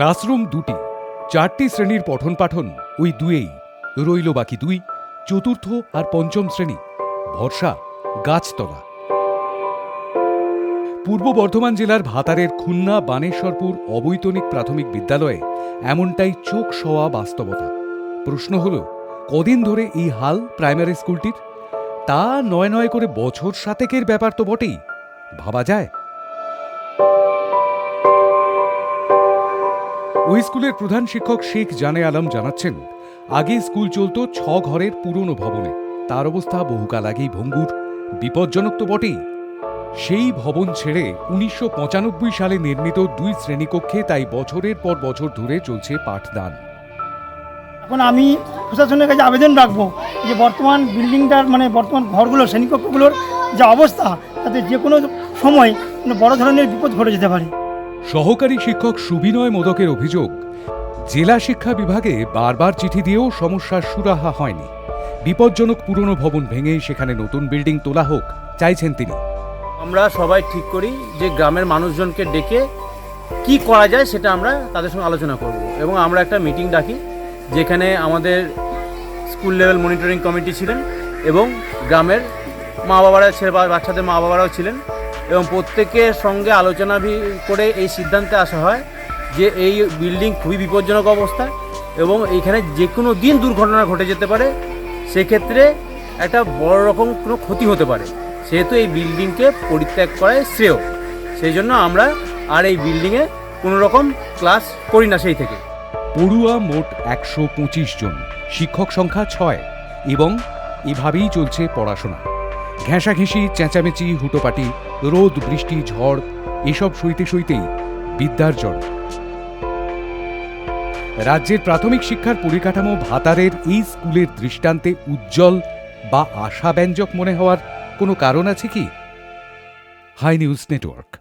Classroom দুটি। চারটি শ্রেণির পঠন পাঠন ওই দুয়েই। রইল বাকি দুই, চতুর্থ আর পঞ্চম শ্রেণি। ভরসা, গাছতলা। পূর্ব বর্ধমান জেলার ভাতারের খুলনা, বানেশ্বরপুর অবৈতনিক প্রাথমিক বিদ্যালয়ে এমনটাই চোখ সওয়া বাস্তবতা। প্রশ্ন হল, কদিন ধরে এই হাল প্রাইমারি স্কুলটির? তা নয় নয় করে বছর সাতেকের ব্যাপার তো বটেই। ভাবা যায়? ওই স্কুলের প্রধান শিক্ষক শেখ জানে আলম জানাচ্ছেন, আগে স্কুল চলত ছ ঘরের পুরনো ভবনে। তার অবস্থা বহুকাল আগেই ভঙ্গুর, বিপজ্জনক তো বটেই। সেই ভবন ছেড়ে উনিশশো পঁচানব্বই সালে নির্মিত দুই শ্রেণীকক্ষে তাই বছরের পর বছর ধরে চলছে পাঠদান। এখন আমি প্রশাসনের কাছে আবেদন রাখব যে বর্তমান বিল্ডিংটার মানে বর্তমান ঘরগুলো, শ্রেণীকক্ষগুলোর যা অবস্থা, তাতে যে কোনো সময় বড় ধরনের বিপদ ঘটে যেতে পারে। সহকারী শিক্ষক সুবিনয় মোদকের অভিযোগ, জেলা শিক্ষা বিভাগে বারবার চিঠি দিয়েও সমস্যার সুরাহা হয়নি। বিপজ্জনক পুরনো ভবন ভেঙে সেখানে নতুন বিল্ডিং তোলা হোক, চাইছেন তিনি। আমরা সবাই ঠিক করি যে গ্রামের মানুষজনকে ডেকে কি করা যায় সেটা আমরা তাদের সঙ্গে আলোচনা করব। এবং আমরা একটা মিটিং ডাকি, যেখানে আমাদের স্কুল লেভেল মনিটরিং কমিটি ছিলেন এবং গ্রামের মা বাবারা ছেলে বাচ্চাদের মা বাবারাও ছিলেন। এবং প্রত্যেকের সঙ্গে আলোচনা করে এই সিদ্ধান্তে আসা হয় যে এই বিল্ডিং খুবই বিপজ্জনক অবস্থা এবং এইখানে যে কোনো দিন দুর্ঘটনা ঘটে যেতে পারে, সেক্ষেত্রে একটা বড় রকম কোনো ক্ষতি হতে পারে। সেহেতু এই বিল্ডিংকে পরিত্যাগ করাই শ্রেয়। সেই জন্য আমরা আর এই বিল্ডিংয়ে কোনো রকম ক্লাস করি না সেই থেকে। পড়ুয়া মোট একশো পঁচিশ জন, শিক্ষক সংখ্যা ছয় এবং এভাবেই চলছে পড়াশোনা। ঘেঁষাঘেঁষি, চেঁচামেচি, হুটোপাটি, রোদ, বৃষ্টি, ঝড়, এসব সইতে সইতেই বিদ্যার জন্ম। রাজ্যের প্রাথমিক শিক্ষার পরিকাঠামো ভাতারের এই স্কুলের দৃষ্টান্তে উজ্জ্বল বা আশাব্যঞ্জক মনে হওয়ার কোনো কারণ আছে কি? Hi news network.